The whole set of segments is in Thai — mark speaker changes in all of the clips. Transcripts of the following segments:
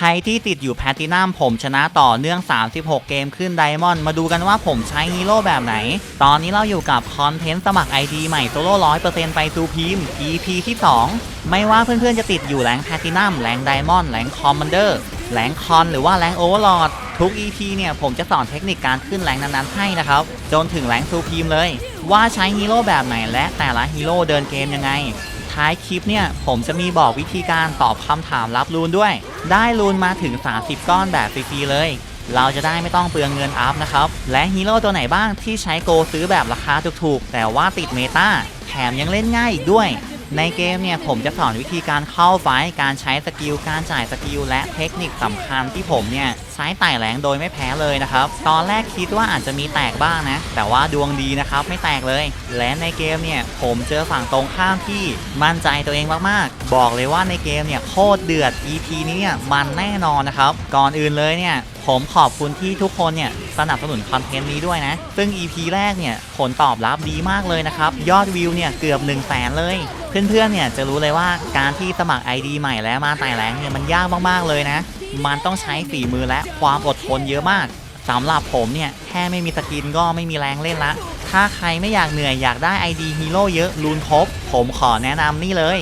Speaker 1: ใครที่ติดอยู่แพลตินัมผมชนะต่อเนื่อง 36 เกมขึ้นไดมอนด์มาดูกันว่าผมใช้ฮีโร่แบบไหน ตอนนี้เราอยู่กับคอนเทนต์สมัคร ID ใหม่โซโล่ร้อยเปอร์เซ็นต์ไปซูพีม EP ที่ 2 ไม่ว่าเพื่อนๆจะติดอยู่แรงแพลตินัมแรงไดมอนด์แรงคอมมานเดอร์แรงคอนหรือว่าแรงโอเวอร์ลอดทุก EP เนี่ยผมจะสอนเทคนิคการขึ้นแรงนั้นๆให้นะครับ จนถึงแรงซูพีมเลย ว่าใช้ฮีโร่แบบไหนและแต่ละฮีโร่เดินเกมยังไง ท้ายคลิปเนี่ย ผมจะมีบอกวิธีการตอบคำถามรับรูนด้วย ได้รูนมาถึง 30 ก้อนแบบฟรีๆเลย เราจะได้ไม่ต้องเปลืองเงินอัพนะครับ และฮีโร่ตัวไหนบ้างที่ใช้โกซื้อแบบราคาถูกๆ แต่ว่าติดเมตาแถมยังเล่นง่ายอีกด้วย ในเกมเนี่ยผมจะสอนวิธีการเข้าไฟการใช้สกิลการจ่ายสกิลและเทคนิคสำคัญที่ผมเนี่ย ช้ไต่แหลงโดยไม่แพ้เลยนะครับ ตอนแรกคิดว่าอาจจะมีแตกบ้างนะ แต่ว่าดวงดีนะครับไม่แตกเลย และในเกมเนี่ยผมเจอฝั่งตรงข้ามที่มั่นใจตัวเองมากๆ บอกเลยว่าในเกมเนี่ยโคตรเดือด EP นี้เนี่ยมันแน่นอนนะครับ ก่อนอื่นเลยเนี่ยผมขอบคุณที่ทุกคนเนี่ยสนับสนุนคอนเทนต์นี้ด้วยนะ ซึ่ง EP แรกเนี่ยผลตอบรับดีมากเลยนะครับ ยอดวิวเนี่ยเกือบ1 0 0 0 0แสนเลย เพื่อนๆเนี่ยจะรู้เลยว่าการที่สมัคร ID ใหม่แล้วมาไต่แรงเนี่ยมันยากมากๆเลยนะ มันต้องใช้ฝีมือและความอดทนเยอะมากสำหรับผมเนี่ยแค่ไม่มีสกินก็ไม่มีแรงเล่นละ ถ้าใครไม่อยากเหนื่อยอยากได้ ID ฮีโร่เยอะลูนครบ ผมขอแนะนำนี่เลย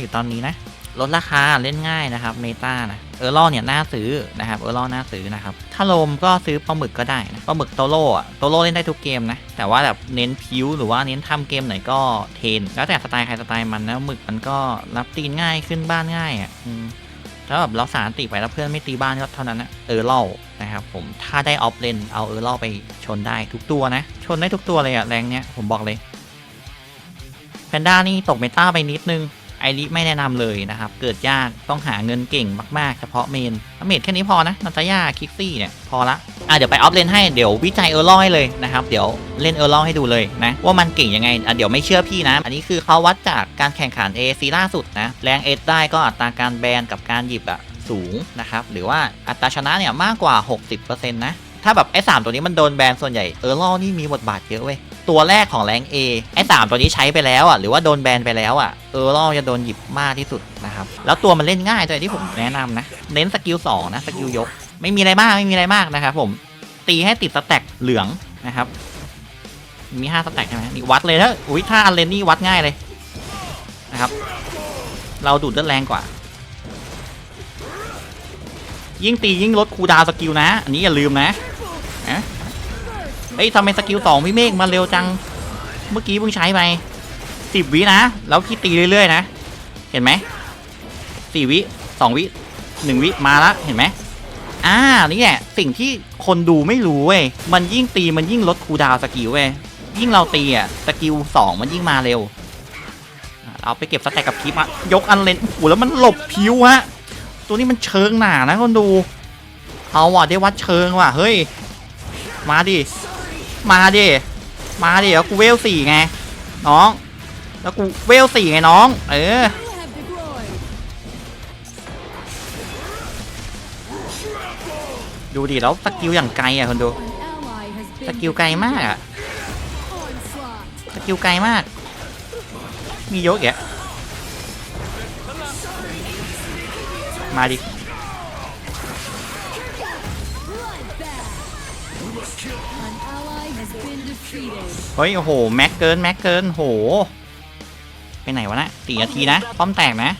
Speaker 1: อยู่ตอนนี้นะ ลดราคาเล่นง่ายนะครับเมตานะเออร์ลเนี่ยน่าซื้อนะครับเออร์ลน่าซื้อนะครับ ถ้าลมก็ซื้อปลาหมึกก็ได้นะปลาหมึกโตโร่อะโตโร่เล่นได้ทุกเกมนะ แต่ว่าแบบเน้นพิวหรือว่าเน้นทำเกมไหนก็เทน แล้วแต่สไตล์ใครสไตล์มันนะหมึกมันก็รับตีนง่ายขึ้นบ้านง่ายอะ ถ้าแบบเราสารติไปแล้วเพื่อนไม่ตีบ้านก็เท่านั้นนะเออร์ลนะครับผมถ้าได้ออฟเลนเอาเออร์ลไปชนได้ทุกตัวนะ ชนได้ทุกตัวเลยอะแรงเนี้ยผมบอกเลยแพนด้านี่ตกเมตาไปนิดนึง ริไม่แนะนำเลยนะครับ เกิดยากต้องหาเงินเก่งมากๆ เฉพาะเมนเมนแค่นี้พอนะนาตยาคิกซี่เนี่ยพอละอะเดี๋ยวไปออฟเลนให้เดี๋ยววิจัยเออร์ลอให้เลยนะครับ เดี๋ยวเล่นเออร์ลอให้ดูเลยนะ ว่ามันเก่งยังไงอะเดี๋ยวไม่เชื่อพี่นะ อันนี้คือเขาวัดจากการแข่งขัน a อล่าสุดนะแรงเอได้ก็อัตราการแบนกับการหยิบอะสูงนะครับหรือว่าอัตราชนะเนี่ยมากกว่า 60%นะถ้าแบบไอ้สามตัวนี้มันโดนแบนส่วนใหญ่เออร์ลอนี่มีบทบาทเยอะเว้ย ตัวแรกของแรง A ไอ้สามตัวนี้ใช้ไปแล้วอะหรือว่าโดนแบนไปแล้วอะเออร์ลอจะโดนหยิบมากที่สุดนะครับแล้วตัวมันเล่นง่ายด้วที่ผมแนะนำนะเน้นสกิลสองนะสกิลยก ไม่มีอะไรมากไม่มีอะไรมากนะครับผมตีให้ติดสแต็กเหลืองนะครับมีห้าสแต็กใช่ไหมนี่วัดเลยถ้าอุ้ยถ้าอันเลนนี่วัดง่ายเลยนะครับ เราดูดเลือดแรงกว่า ยิ่งตียิ่งลดคูดาวสกิลนะ อันนี้อย่าลืมนะ เอ้ยทำไมสกิลสองพี่เมฆมาเร็วจัง เมื่อกี้เพิ่งใช้ไปสิบวินะ แล้วพี่ตีเรื่อยๆนะ เห็นไหมสี่วิสองวิหนึ่งวิมาละเห็นไหมอ่านี่แหละสิ่งที่คนดูไม่รู้เว้ยมันยิ่งตีมันยิ่งลดคูดาวสกิลเว้ยยิ่งเราตีอะสกิลสองมันยิ่งมาเร็วเอาไปเก็บสแต็กกับคลิปอะยกอันเลนโอ้โหแล้วมันหลบพิวฮะตัวนี้มันเชิงหนานะคนดู เอาว่ะได้วัดเชิงว่ะเฮ้ย มาดิ มาดิ มาดิแล้วกูเวลสี่ไง น้อง แล้วกูเวลสี่ไงน้อง เออ ดูดิแล้วสกิลอย่างไกลอะคนดูสกิลไกลมากอะสกิลไกลมาก มีเยกแกมาดิ เฮ้ย โอ้โห แม็กเกิน แม็กเกิน โห ไปไหนวะนะสี่นาทีนะ ป้อมแตกนะ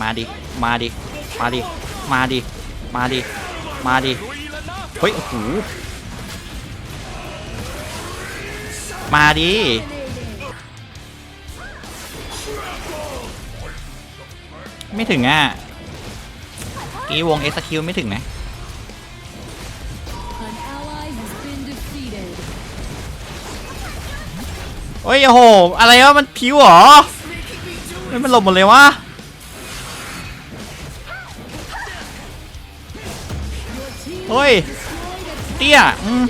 Speaker 1: มาดิ มาดิ มาดิ มาดิ มาดิ มาดิ เฮ้ย โอ้โห มาดิไม่ถึงอะกีวงเอ็กซ์คิวไม่ถึงนะ โอ้ยโอ้โห อะไรวะ มันผิวหรอไม่มันหลบหมดเลยวะเฮ้ย เตี้ยอืม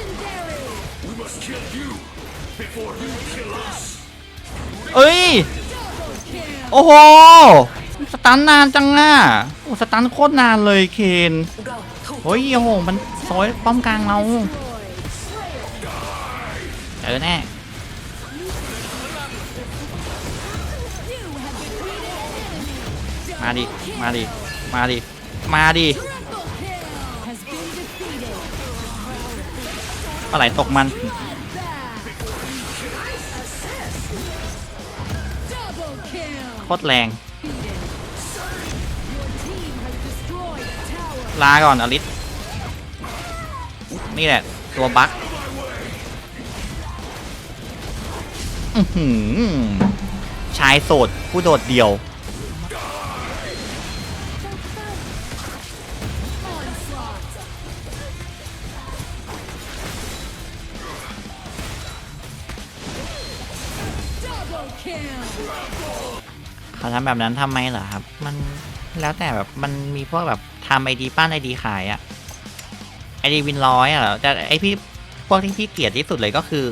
Speaker 1: เอ้ย โอ้โห สตันนานจังอะโอ้สตันโคตรนานเลยเคนเฮ้ยโอ้โห มันซอยป้อมกลางเราเจอแน่ มาดิ มาดิ มาดิ มาดิ
Speaker 2: has been defeated.
Speaker 1: ปลาไหลตกมัน โคตรแรง ลาก่อนอลิส นี่แหละ ตัวบั๊กอื้อหือชายโสดผู้โดดเดี่ยว เขาทำแบบนั้นทำไมเหรอครับ มันแล้วแต่แบบมันมีพวกแบบทำไอดีป้านไอดีขายอะไอดีวินร้อยอะเหรอแต่ไอพี่พวกที่พี่เกลียดที่สุดเลยก็คือ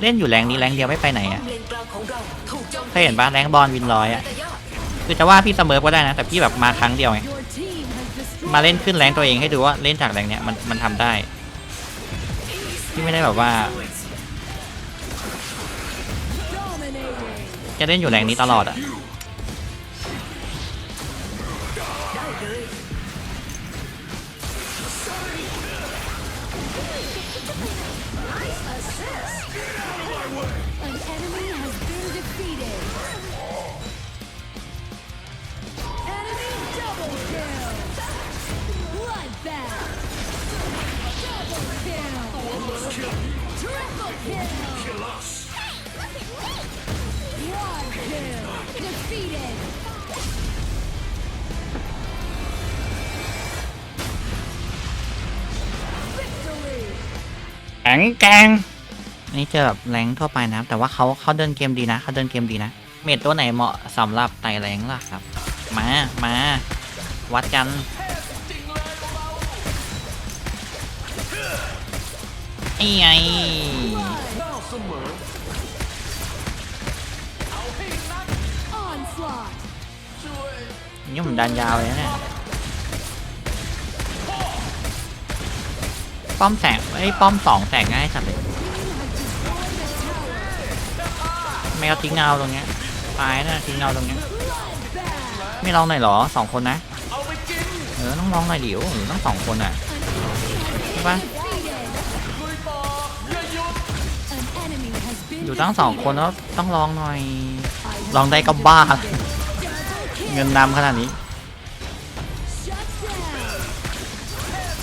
Speaker 1: เล่นอยู่แรงนี้แรงเดียวไม่ไปไหนอะ
Speaker 3: เลนกลางของเราถูกโจม
Speaker 1: เคยเห็นบ้านแรงบอลวินร้อยอะ
Speaker 3: แต่ยอด
Speaker 1: คือจะว่าพี่เสมอก็ได้นะ แต่พี่แบบมาครั้งเดียวไง
Speaker 2: Your team has destroyed
Speaker 1: มาเล่นขึ้นแรงตัวเองให้ดูว่าเล่นจากแรงเนี้ยมันมันทำได้พี่ไม่ได้แบบว่า จะเล่นอยู่แรงนี้ตลอดอะ ข็งแกร่งอันนี่เจอแบบแรงทั่วไปนะแต่ว่าเขาเขาเดินเกมดีนะเขาเดินเกมดีนะ เมดตัวไหนเหมาะสำหรับไต่แรงล่ะครับ มามาวัดกันนี่ไง
Speaker 2: Onslaught.
Speaker 1: นี่ผมดันยาวเลยนะเนี่ย ป้อมแสงไอ้ยป้อมสองแสงง่ายจัดเลยไม่เอาทิ้งเงาตรงเนี้ยตายนะทิ้งเงาตรงเนี้ยไม่ลองหน่อยหรอสองคนนะเออต้องลองหน่อยเดิวหรือต้องสองคนอะใช่ปะอยู่ตั้งสองคนแล้วต้องลองหน่อย ลองได้ก็บ้า เงินนำขนาดนี้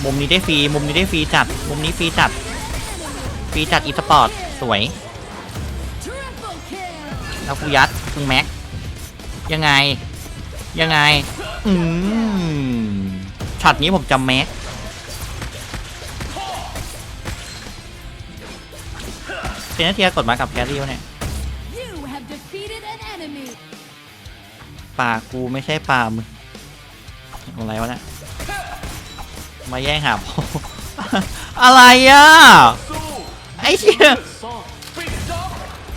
Speaker 1: มุมนี้ได้ฟรี มุมนี้ได้ฟรีจัด มุมนี้ฟรีจัด ฟรีจัดอีสปอร์ต สวย แล้วกูยัดมึงแม็ก ยังไง ยังไง อืมช็อตนี้ผมจำแม็ก เซนเทียกดมากับแครี่วะเนี่ยป่ากูไม่ใช่ป่ามึงอะไรวะเนี่ย มาแย่งหาพ่อะไรอะ ไอ้เชี่ย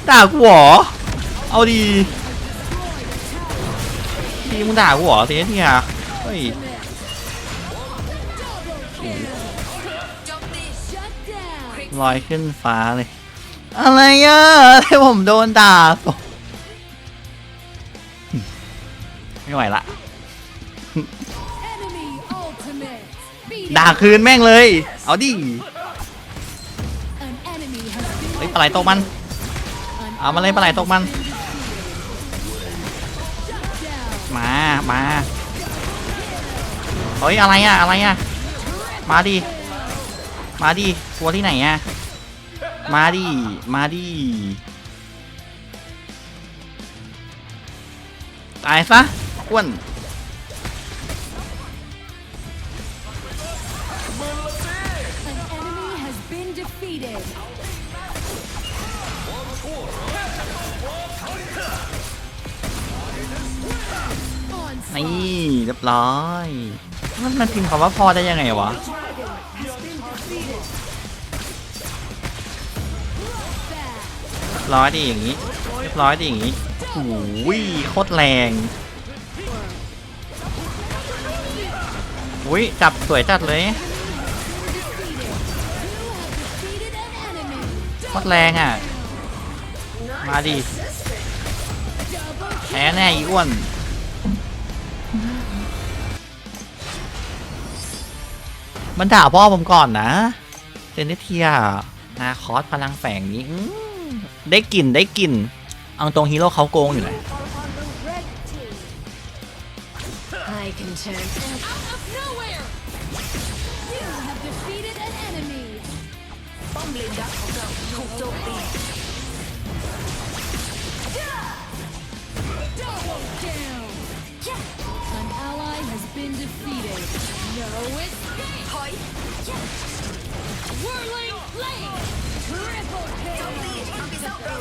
Speaker 1: ด่ากูเหรอ เอาดีทีมึงด่ากูเหรอทีนี้ทีอะเฮ้ยลอยขึ้นฟ้าเลย อะไรอะให้ผมโดนด่าไม่ไหวละ ด่าคืนแม่งเลย เอาดิเฮ้ยปลาไหลตกมัน เอามาเลยปลาไหลตกมัน มา มาเฮ้ยอะไรอะอะไรอะมาดิ มาดิกลัวที่ไหนอะมาดิ มาดิ ตายซะอ้วน นี่เรียบร้อยมันมันพิมพ์คำว่าพอได้ยังไงวะร้อยดิอย่างนี้เรียบร้อยดิอย่างนี้โอ้ยโคตรแรงอุ้ยจับสวยจัดเลยโคตรแรงอะ มาดิแพ้แน่อีอ้วน มันด่าพ่อผมก่อนนะเซนเทียนาคอสพลังแฝงนี้อื้อได้กลิ่นได้กลิ่นเอาตรงฮีโร่เขาโกงอยู่ไหน
Speaker 3: I can turn
Speaker 2: Out of nowhere! You have defeated an enemy.
Speaker 3: ป้อมเลนดักของเรา ถูกโจมตี
Speaker 2: Double kill! An ally has been defeated. No escape!
Speaker 3: ถอย
Speaker 2: Whirling flame! Triple
Speaker 3: โจมตี
Speaker 2: kill!
Speaker 3: มังกรเศร้าเรา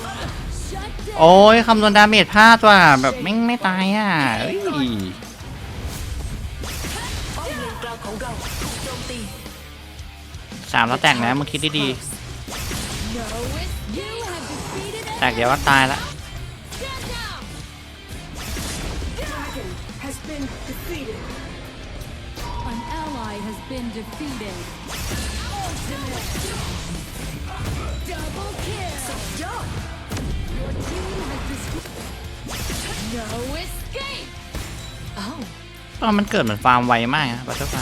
Speaker 2: Shut down!
Speaker 1: โอ้ยคำนวณดาเมจพลาดว่ะแบบไม่งไม่ตายอะเอ้ย
Speaker 3: ป้อมเลนกลางของเราถูกโจมตี
Speaker 1: สามแล้วแตกนะมึงคิดดี
Speaker 2: No es- You have defeated
Speaker 1: ๆ
Speaker 2: an
Speaker 1: แตกเดี๋ยวก็ตายละ
Speaker 2: been defeated. Ultimate! Double kill!
Speaker 3: ยอด
Speaker 2: Your team has destroyed. No escape!
Speaker 3: อ้าว
Speaker 1: ตอนมันเกิดเหมือนฟาร์มไวมากนะบัตเตอร์ไฟ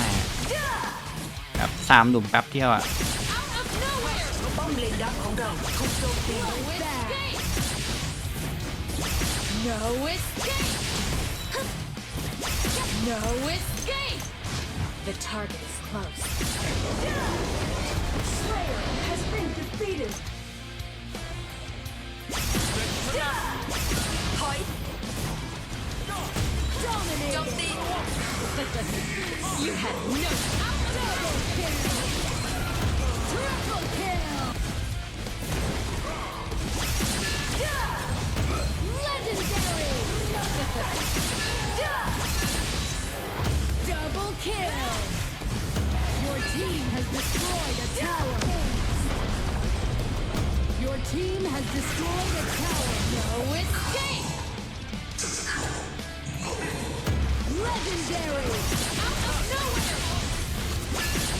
Speaker 1: แบบสามหลุมแป๊บเดียวอะ
Speaker 2: Out of nowhere!
Speaker 3: ป้อมเลนดักของเราถูกโจมตี
Speaker 2: No escape! No escape! No escape!
Speaker 3: The target is close ถอย
Speaker 2: Dominated!
Speaker 3: โจมตี
Speaker 2: You had no double kill! Triple kill! Legendary! Double kill! Your team has destroyed a tower! Your team has destroyed a tower! No escape! Legendary! Out of nowhere!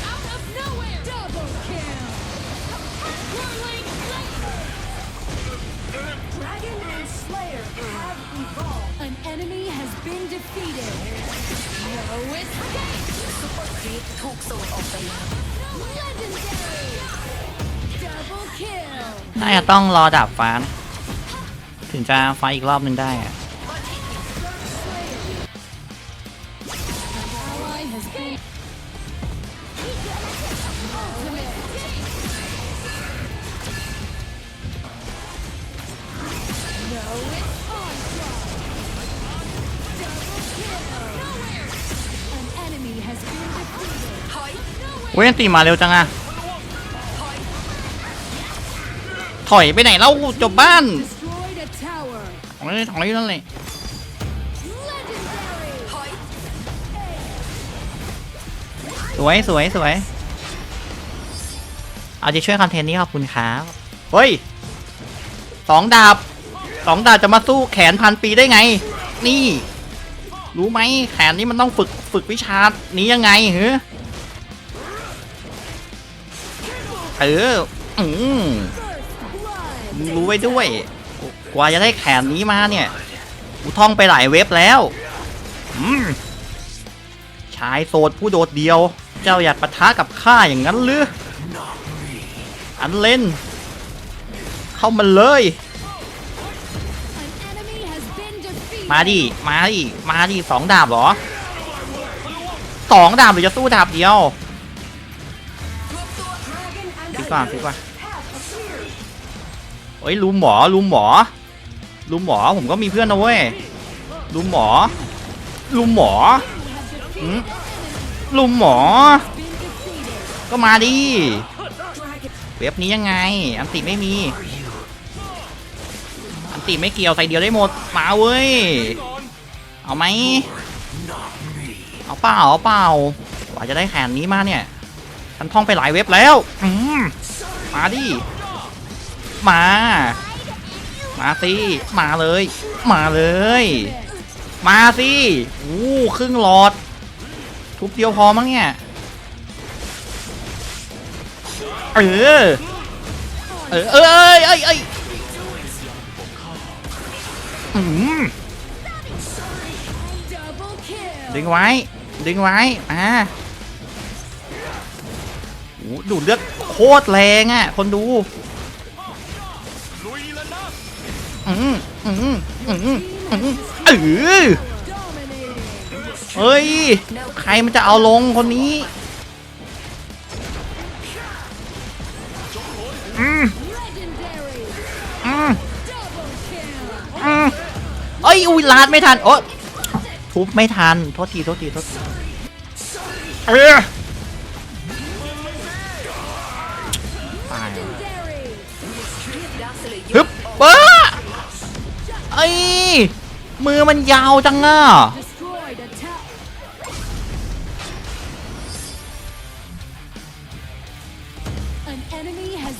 Speaker 2: Out of nowhere! Double kill! Whirling!
Speaker 3: Dragon and Slayer have evolved
Speaker 2: An enemy has been defeated. No escape!
Speaker 3: ซุปเปอร์ครีปถูกส่งออกไปแล้ว
Speaker 2: Legendary! Double kill!
Speaker 1: น่าจะต้องรอดับฟ้านะถึงจะไฟอีกรอบหนึ่งได้อะ เว้ยอันตีมาเร็วจังอะ
Speaker 3: ถอย
Speaker 1: ไปไหนแล้วจบบ้านถอยถอยนั่นเลย
Speaker 2: Legendary!
Speaker 3: ถอย
Speaker 1: สวยสวยสวยเอาใจช่วยคอนเทนต์นี้ขอบคุณครับเฮ้ยสองดาบสองดาบจะมาสู้แขนพันปีได้ไง นี่ รู้ไหมแขนนี้มันต้องฝึกฝึกวิชานี้ยังไงเหรอเอออืมรู้ไว้ด้วย กว่าจะได้แขนนี้มาเนี่ยกูท่องไปหลายเว็บแล้วอืมชายโสดผู้โดดเดียว เจ้าอยากปะทะกับข้าอย่างนั้นหรืออันเล่น เข้ามาเลย มาดิ มาดิ มาดิสองดาบเหรอสองดาบหรือจะสู้ดาบเดียว
Speaker 3: รวมตัว
Speaker 1: ดีกว่าดีกว่าเฮ้ยลุมหมอลุมหมอลุมหมอผมก็มีเพื่อนนะเว้ยลุมหมอลุมหมอลุมหมอ ก็มาดิเว็บนี้ยังไง อันติไม่มี ติไม่เกี่ยวใส่เดียวได้หมดมาเว้ย เอาไหมเอาเปล่าเอาเปล่ากว่าจะได้แขนนี้มาเนี่ยฉันท่องไปหลายเว็บแล้วอืมมาดิมา มาสิมาเลย มาเลย มาสิอู้ครึ่งหลอด ทุบเดียวพอมั้งเนี่ยเออเออเอ้ยเอ้ยเอ้ย ดึงไว้ ดึงไว้ อ่าโอ้ดูเลือดโคตรแรงอะ คนดู อืมอืมอืมอืมเออเฮ้ย ใครมันจะเอาลงคนนี้
Speaker 2: Legendary.
Speaker 1: ยอุ้ยลาดไม่ทันโอ๊ยทุบไม่ทันโทษทีโทษทีโทษทีเออตายว่ะ
Speaker 2: Legendary.
Speaker 3: ดาร์คสเลเยอ
Speaker 1: ฮึบ
Speaker 3: ร์
Speaker 1: เบ้อไอ้ยมือมันยาวจังอะ
Speaker 2: Destroyed a tower. An enemy has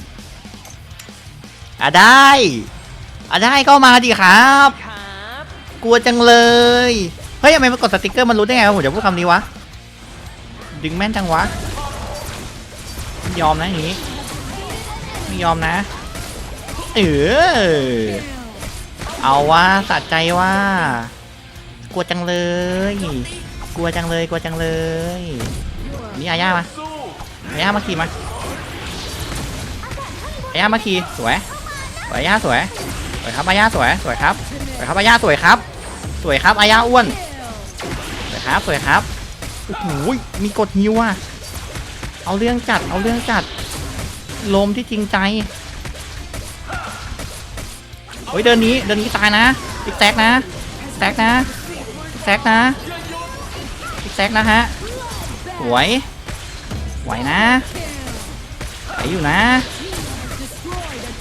Speaker 1: อะได้อะได้ก็มาดิครับ
Speaker 3: ครับ
Speaker 1: กลัวจังเลย เฮ้ยทำไมมันกดสติกเกอร์มันรู้ได้ไงว่าผมจะพูดคำนี้วะ ดึงแม่นจังวะไม่ยอมนะอย่างนี้ไม่ยอมนะ เออ เอาว่าสะใจว่า กลัวจังเลย กลัวจังเลย กลัวจังเลย นี่อาย่ามาอาย่ามาขี่มาอาย่ามาขี่สวยสวยอาย่าสวยสวยครับอาย่าสวยสวยครับ สวยครับอาย่าสวยครับ สวยครับอาย่าอ้วน สวยครับสวยครับโอ้โหมีกดฮิวอะ เอาเรื่องจัดเอาเรื่องจัดลมที่จริงใจเฮ้ยเดินนี้เดินนี้ตายนะอีกแซกนะแซกนะแซกนะอีกแซกนะฮะสวยไหวนะไปอยู่นะ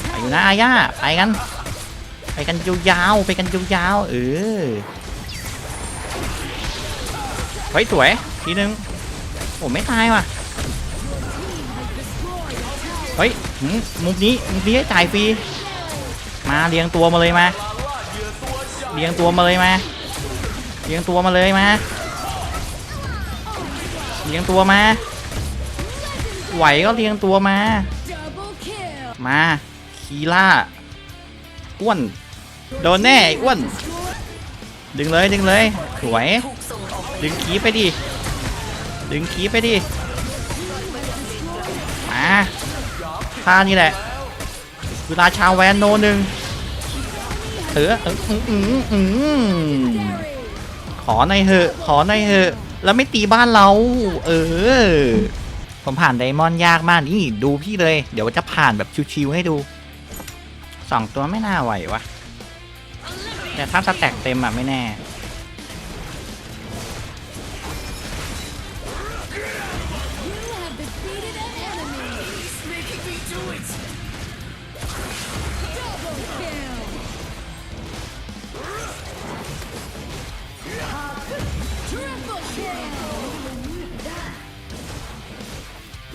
Speaker 1: ไปอยู่นะอาย่าไปกัน ไปกันยาวๆไปกันยาวๆเออเฮ้ยสวยทีนึงโอ้ไม่ตายว่ะเฮ้ยมุมนี้มุมนี้จ่ายฟรีมาเรียงตัวมาเลยมาเรียงตัวมาเลยมาเรียงตัวมาเลยมาเรียงตัวมาไหวก็เรียงตัวมา มาคีล่าอ้วน โดนแน่อ้วนดึงเลยดึงเลยสวย ดึงคีไปดิดึงคีไปดิมาท่านี่แหละเวลาชาวแวนโนหนึ่งเออเอออืมอืมขอในเหอะ ขอในเหอะ แล้วไม่ตีบ้านเรา เออ ผมผ่านไดมอนด์ยากมากนี่ดูพี่เลย เดี๋ยวจะผ่านแบบชิวๆให้ดูสองตัวไม่น่าไหววะ แต่ถ้าสแต็กเต็มอะไม่แน่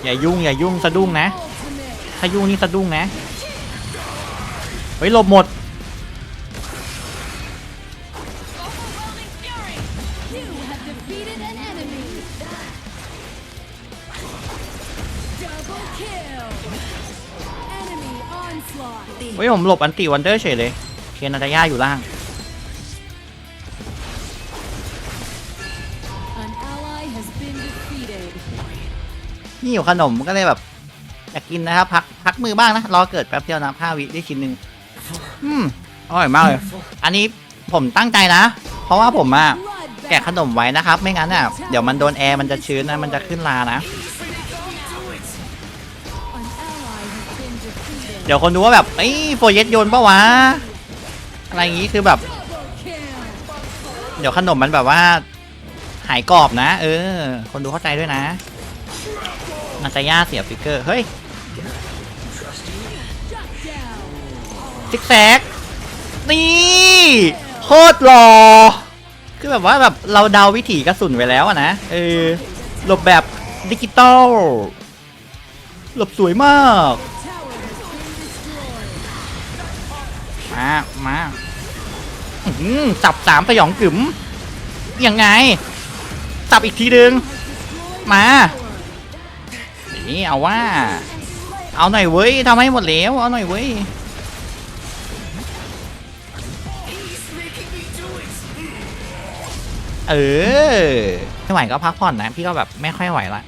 Speaker 1: อย่ายุ่งอย่ายุ่งสะดุ้งนะ ถ้ายุ่งนี่สะดุ้งนะ เฮ้ยหลบหมด
Speaker 2: You have defeated an enemy. Double kill. Enemy onslaught.
Speaker 1: เฮ้ยผมหลบอันติวันเดอร์เฉยเลยเคนนาตาย่าอยู่ล่าง
Speaker 2: An ally has been defeated.
Speaker 1: นี่อยู่ขนมก็เลยแบบอยากกินนะครับ พักพักมือบ้างนะ รอเกิดแป๊บเดียวนะห้าวิได้ชิ้นหนึ่งอืมอร่อยมากเลย อันนี้ผมตั้งใจนะ เพราะว่าผมอะ แกะขนมไว้นะครับ ไม่งั้นอะเดี๋ยวมันโดนแอร์มันจะชื้นนะมันจะขึ้นลานะ เดี๋ยวคนดูว่าแบบเอ้โฟเยสโยนปะวะ อะไรอย่างงี้คือแบบ เดี๋ยวขนมมันแบบว่า หายกรอบนะ เออ คนดูเข้าใจด้วยนะนาตาย่าเสียฟิกเกอร์เฮ้ยซิกแซกนี่โคตรหล่อ คือแบบว่าแบบเราเดาวิถีกระสุนไว้แล้วอะนะเออหลบแบบดิจิตอลหลบสวยมากมามาหืมจับสามสยองกึ๋มยังไงสับอีกทีดึงมานี่เอาว่า เอาหน่อยเว้ยทำให้หมดแล้วเอาหน่อยเว้ย เออไม่ไหวก็พักผ่อนนะ พี่ก็แบบไม่ค่อยไหวละ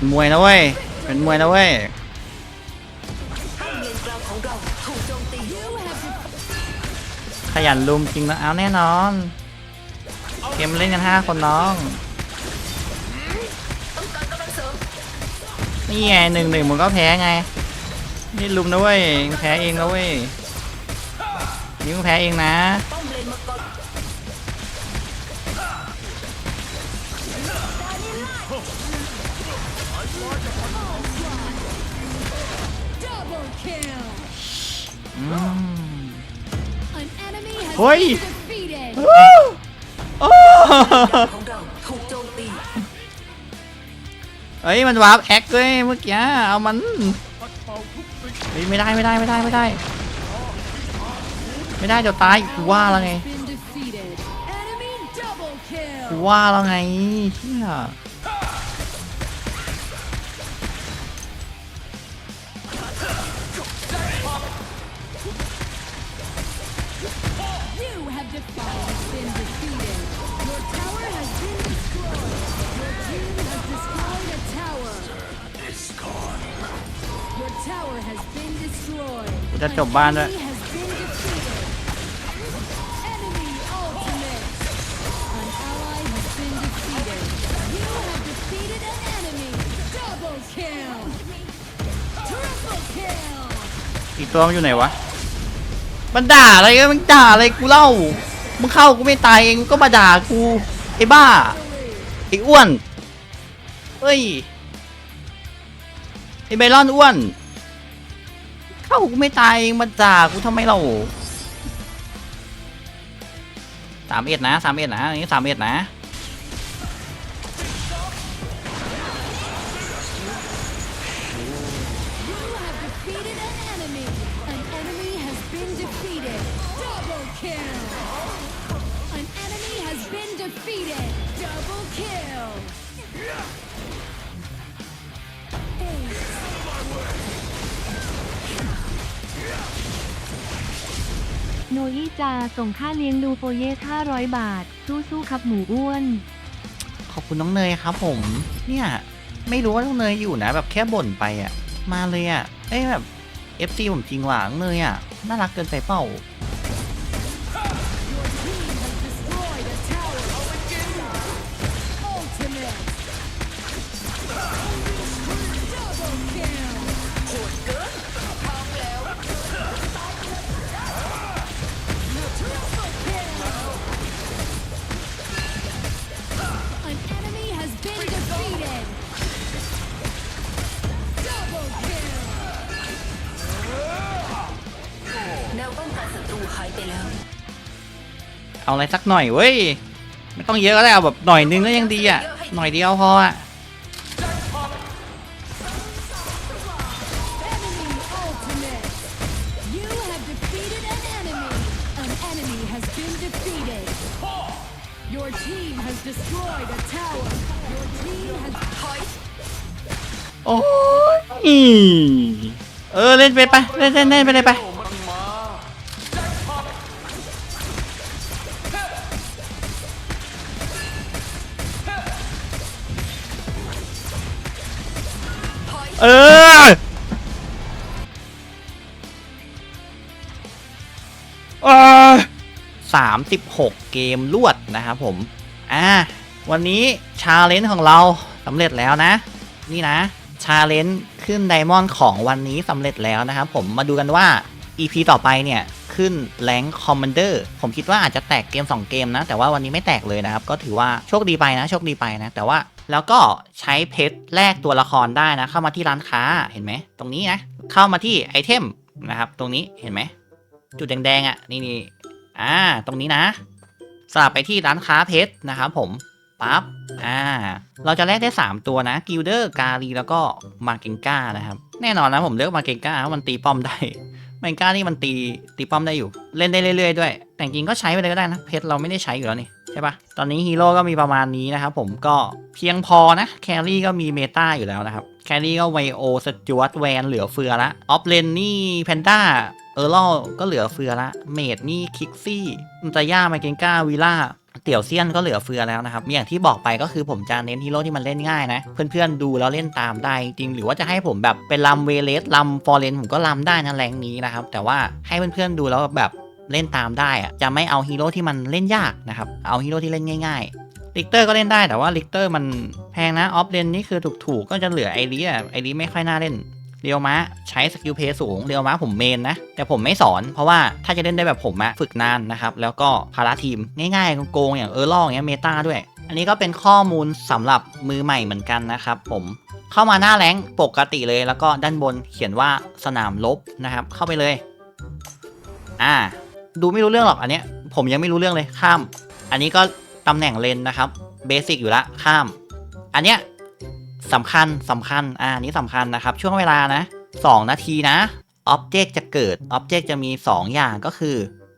Speaker 1: เป็นมวยนะเว้ย เป็นมวยนะเว้ย
Speaker 3: ข
Speaker 1: ยันลุมจริงนะเอาแน่นอน เกมเล่นกันห้าคนน้อง นี่ไงหนึ่งหนึ่งมึงก็แพ้ไง นี่ลุมนะเว้ยแพ้เองนะเว้ยนี่มึงแพ้เองนะ
Speaker 2: enemy has
Speaker 1: Oi.
Speaker 2: been defeated.
Speaker 1: โอ้
Speaker 3: ของเราถูกโจมตี
Speaker 1: เฮ้ยมันวาร์ปแอคเลยเมื่อกี้เอามันเฮ้ยไม่ได้ไม่ได้ไม่ได้ไม่ได้ ไม่ได้เดี๋ยวตายกูว่าแล้วไง
Speaker 2: Been defeated. Enemy double
Speaker 1: กู
Speaker 2: kill.
Speaker 1: ว่าแล้วไงเชี่ย จะจบบ้านด้วยอีกตัวมันอยู่ไหนวะ มันด่าอะไรกันมันด่าอะไรกูเล่า มึงเข้ากูไม่ตายเองก็มาด่ากูไอ้บ้า ไอ้อ้วน เฮ้ย ไอ้เบลอนอ้วน เข้ากูไม่ตายเองมันจากูทำไมเราสามเอ็ดนะสามเอ็ดนะอันนี้สามเอ็ดนะ
Speaker 4: อี้จาส่งค่าเลี้ยงดูโฟเยส500 บาท สู้ๆครับหมูอ้วน
Speaker 1: ขอบคุณน้องเนยครับผม เนี่ย ไม่รู้ว่าน้องเนยอยู่นะ แบบแค่บ่นไปอะมาเลยอะเอ้ยแบบเอฟซีผมจริงว่ะน้องเนยอะน่ารักเกินไปเปล่า
Speaker 3: เอา
Speaker 1: อะไรสักหน่อยเว้ยไม่ต้องเยอะก็ได้เอาแบบหน่อยนึงก็ยังดีอะหน่อยเดียวพออะ
Speaker 2: Enemy ultimate. You have defeated an enemy. An enemy has been defeated. Your team has destroyed a tower. Your team has
Speaker 3: ถอย
Speaker 1: โอ้ยเออเล่นไปไปเล่นเล่นเล่นไปเลยไป
Speaker 3: 36
Speaker 1: เกมลวดนะครับผม อ่า วันนี้ชาเลนจ์ของเราสำเร็จแล้วนะ นี่นะ ชาเลนจ์ขึ้นไดมอนด์ของวันนี้สำเร็จแล้วนะครับผม มาดูกันว่า EP ต่อไปเนี่ยขึ้นแรงคอมมานเดอร์ผมคิดว่าอาจจะแตกเกม 2 เกมนะ แต่ว่าวันนี้ไม่แตกเลยนะครับ ก็ถือว่าโชคดีไปนะ โชคดีไปนะ แต่ว่าแล้วก็ใช้เพชรแลกตัวละครได้นะ เข้ามาที่ร้านค้าเห็นไหม ตรงนี้นะ เข้ามาที่ไอเทมนะครับ ตรงนี้เห็นไหม จุดแดงๆอะ่ะ นี่นี่ อ่า ตรงนี้นะสลับไปที่ร้านค้าเพชรนะครับผมปั๊บอ่า เราจะแลกได้ 3 ตัวนะกิลเดอร์กาลีแล้วก็มาเกงก้านะครับ แน่นอนนะผมเลือกมาเกงก้าเพราะมันตีป้อมได้มาเกงก้านี่มันตีตีป้อมได้อยู่ เล่นได้เรื่อยๆด้วย แต่จริงก็ใช้ไปเลยก็ได้นะ เพชรเราไม่ได้ใช้อยู่แล้วนี่ใช่ปะตอนนี้ฮีโร่ก็มีประมาณนี้นะครับผมก็เพียงพอนะแครี่ก็มีเมตาอยู่แล้วนะครับแครี่ก็ไวโอสจวตแวนเหลือเฟือละออฟเลนนี่แพนด้า ออร์ลก็เหลือเฟือละเมดนี่คิกซี่อุนตาย่ามาเกงก้าวีล่าเตี่ยวเซียนก็เหลือเฟือแล้วนะครับ อย่างที่บอกไปก็คือผมจะเน้นฮีโร่ที่มันเล่นง่ายนะ เพื่อนๆดูแล้วเล่นตามได้จริง หรือว่าจะให้ผมแบบเป็นลำเวเลสลำฟอร์เรนผมก็ลำได้นะแรงนี้นะครับ แต่ว่าให้เพื่อนๆดูแล้วแบบเล่นตามได้อะจะไม่เอาฮีโร่ที่มันเล่นยากนะครับ เอาฮีโร่ที่เล่นง่ายๆ ลิกเตอร์ก็เล่นได้แต่ว่าลิกเตอร์มันแพงนะ ออฟเลนนี่คือถูกๆ ก็จะเหลือไอรีอะไอรีไม่ค่อยน่าเล่น เรียวมะใช้สกิลเพย์สูงเรียวมะผมเมนนะ แต่ผมไม่สอนเพราะว่าถ้าจะเล่นได้แบบผมอะฝึกนานนะครับ แล้วก็พาราทีมง่ายๆโกงๆอย่างเออร์ล่องเงี้ยเมตาด้วย อันนี้ก็เป็นข้อมูลสำหรับมือใหม่เหมือนกันนะครับผมเข้ามาหน้าแรงปกติเลยแล้วก็ด้านบนเขียนว่าสนามลบนะครับ เข้าไปเลย อ่า ดูไม่รู้เรื่องหรอกอันเนี้ย ผมยังไม่รู้เรื่องเลยข้าม อันนี้ก็ตำแหน่งเลนนะครับเบสิกอยู่ละข้าม อันเนี้ย สำคัญสำคัญอ่านี้สำคัญนะครับ ช่วงเวลานะ2นาทีนะอ็อบเจกต์จะเกิดอ็อบเจกต์จะมี 2 อย่างก็คือ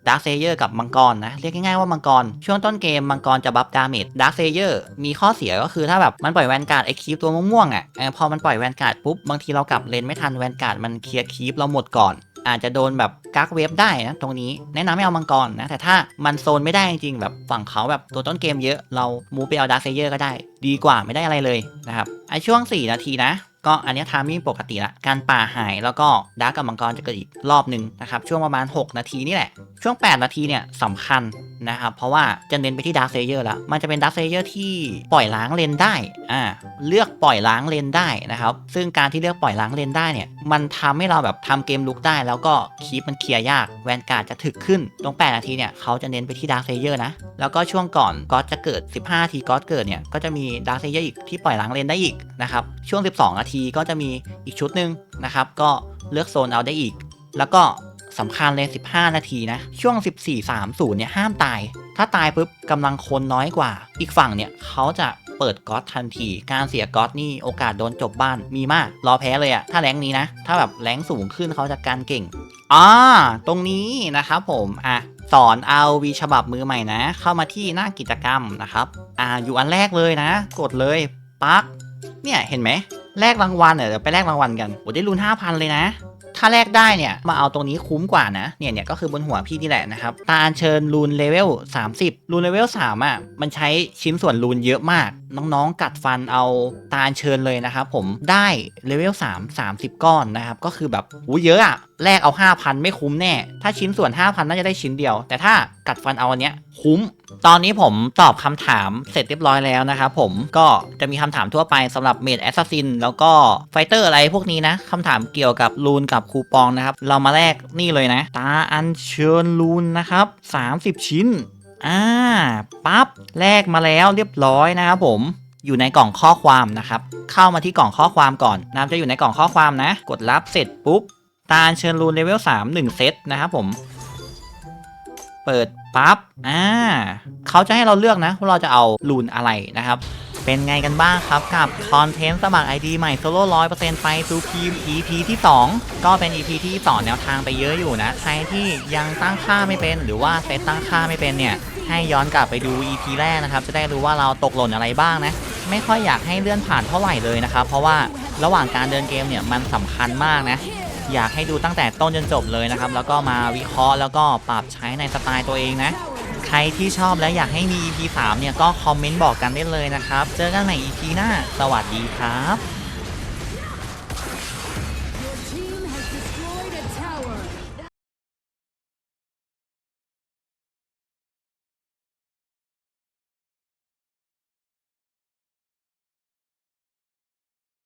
Speaker 1: ดาร์คเซเยอร์กับมังกรนะ เรียกง่ายๆว่ามังกร ช่วงต้นเกมมังกรจะบัฟดาเมจดาร์คเซเยอร์มีข้อเสียก็คือถ้าแบบมันปล่อยแวนการ์ดไอคีปตัวม่วงๆอะพอมันปล่อยแวนการ์ดปุ๊บบางทีเรากลับเลนไม่ทันแวนการ์ดมันเคลียร์คีปเราหมดก่อน อาจจะโดนแบบกักเวฟได้นะตรงนี้แนะนำไม่เอามังกรนะ แต่ถ้ามันโซนไม่ได้จริงๆแบบฝั่งเขาแบบตัวต้นเกมเยอะเรามูไปเอาดาร์เซเยอร์ก็ได้ ดีกว่าไม่ได้อะไรเลยนะครับไอช่วง 4 นาทีนะก็อันนี้ทามมิ่งปกติละ การป่าหายแล้วก็ดาร์กกับมังกรจะเกิดอีกรอบหนึ่งนะครับ ช่วงประมาณ 6 นาทีนี่แหละ ช่วง 8 นาทีเนี่ยสำคัญ นะครับเพราะว่าจะเน้นไปที่ดาร์ s เซเยอร์แล้ว มันจะเป็นดาร์ s เซเยอร์ที่ปล่อยล้างเลนได้อ่าเลือกปล่อยล้างเลนได้นะครับ ซึ่งการที่เลือกปล่อยล้างเลนได้เนี่ย มันทำให้เราแบบทำเกมลุกได้ แล้วก็คีปมันเคลียร์ยากแวนการ์ดจะถึกขึ้น ตรง 8 นาทีเนี่ยเขาจะเน้นไปที่ดาร์ s เซเยอร์นะ แล้วก็ช่วงก่อนก็จะเกิด 15 ทีก็เกิดเนี่ยก็จะมีดาร์ s เซเยอร์อีกที่ปล่อยล้างเลนได้อีกนะครับช่วง 12 นาทีก็จะมีอีกชุดหนึ่งนะครับก็เลือกโซนเอาได้อีก แล้วก็ สำคัญเลย 15 นาทีนะ ช่วง 14-30 เนี่ยห้ามตาย ถ้าตายปุ๊บกำลังคนน้อยกว่า อีกฝั่งเนี่ยเขาจะเปิดก๊อตทันที การเสียก๊อตนี่โอกาสโดนจบบ้านมีมาก รอแพ้เลยอะถ้าแรงนี้นะ ถ้าแบบแรงสูงขึ้นเขาจะการเก่งอ่าตรงนี้นะครับผมอะสอนเอาวีฉบับมือใหม่นะ เข้ามาที่หน้ากิจกรรมนะครับอ่าอยู่อันแรกเลยนะ กดเลยปั๊กเนี่ยเห็นไหมแลกรางวัลเนี่ยเดี๋ยวไปแลกรางวัลกันโอ้ได้ลุ้น5,000 เลยนะ ถ้าแลกได้เนี่ยมาเอาตรงนี้คุ้มกว่านะเนี่ยเนี่ยก็คือบนหัวพี่นี่แหละนะครับตาอัญเชิญรูนเลเวล30 รูนเลเวล3อะมันใช้ชิ้นส่วนรูนเยอะมาก น้องๆกัดฟันเอาตาอัญเชิญเลยนะครับผมได้เลเวล3 30 ก้อนนะครับก็คือแบบหูเยอะอะแลกเอา 5,000 ไม่คุ้มแน่ ถ้าชิ้นส่วน 5,000 น่าจะได้ชิ้นเดียว แต่ถ้ากัดฟันเอาอันเนี้ยคุ้ม ตอนนี้ผมตอบคำถามเสร็จเรียบร้อยแล้วนะครับผมก็จะมีคำถามทั่วไปสำหรับเมดแอสซัสซินแล้วก็ไฟเตอร์อะไรพวกนี้นะคำถามเกี่ยวกับรูนกับคูปองนะครับ เรามาแลกนี่เลยนะ ตาอัญเชิญรูนนะครับ 30 ชิ้นอ่าปั๊บแลกมาแล้วเรียบร้อยนะครับผมอยู่ในกล่องข้อความนะครับ เข้ามาที่กล่องข้อความก่อนนะครับจะอยู่ในกล่องข้อความนะ กดรับเสร็จปุ๊บ ตาอัญเชิญรูนเลเวล3 1 เซตนะครับผม เปิดปั๊บ อ่า เขาจะให้เราเลือกนะว่าเราจะเอารูนอะไรนะครับ เป็นไงกันบ้างครับกับคอนเทนต์สมัคร ID ใหม่โซโล่ร้อยเปอร์เซ็นต์ไฟซูพีม EP ที่ 2 ก็เป็น EP ที่สอนแนวทางไปเยอะอยู่นะ ใครที่ยังตั้งค่าไม่เป็น หรือว่าเซตตั้งค่าไม่เป็นเนี่ย ให้ย้อนกลับไปดู EP แรกนะครับ จะได้รู้ว่าเราตกหล่นอะไรบ้างนะ ไม่ค่อยอยากให้เลื่อนผ่านเท่าไหร่เลยนะครับ เพราะว่าระหว่างการเดินเกมเนี่ยมันสำคัญมากนะ อยากให้ดูตั้งแต่ต้นจนจบเลยนะครับ แล้วก็มาวิเคราะห์แล้วก็ปรับใช้ในสไตล์ตัวเองนะ ใครที่ชอบและอยากให้มี EP 3 เนี่ยก็คอมเมนต์บอกกันได้เลยนะครับ เจอกันใหม่ EP หน้า สวัสดีครับ